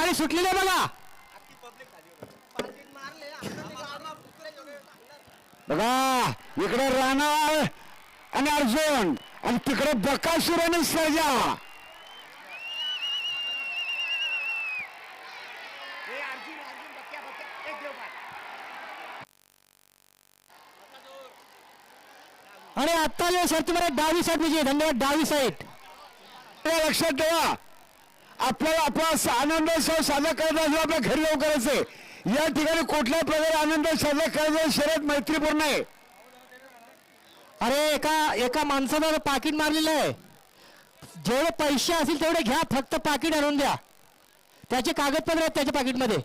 आणि सुटलेले बघा. बघा इकडे राणा आणि अर्जुन आणि तिकडे बकासूर आणि सर्जा आणि आता जे शर्तीमध्ये डावी साईड म्हणजे धन्यवाद डावी साईड. लक्षात ठेवा. आपल्याला आपला आनंद साजरा करायचा असेल आपल्या घरी जाऊन करायचंय. या ठिकाणी कुठल्या प्रकारे आनंद साजरा करायचा शर्यत मैत्रीपूर्ण आहे. अरे एका एका माणसानं पाकिट मारलेलं आहे. जेवढे पैसे असतील तेवढे घ्या फक्त पाकिट आणून द्या. त्याचे कागदपत्र आहेत त्याच्या पाकिटमध्ये.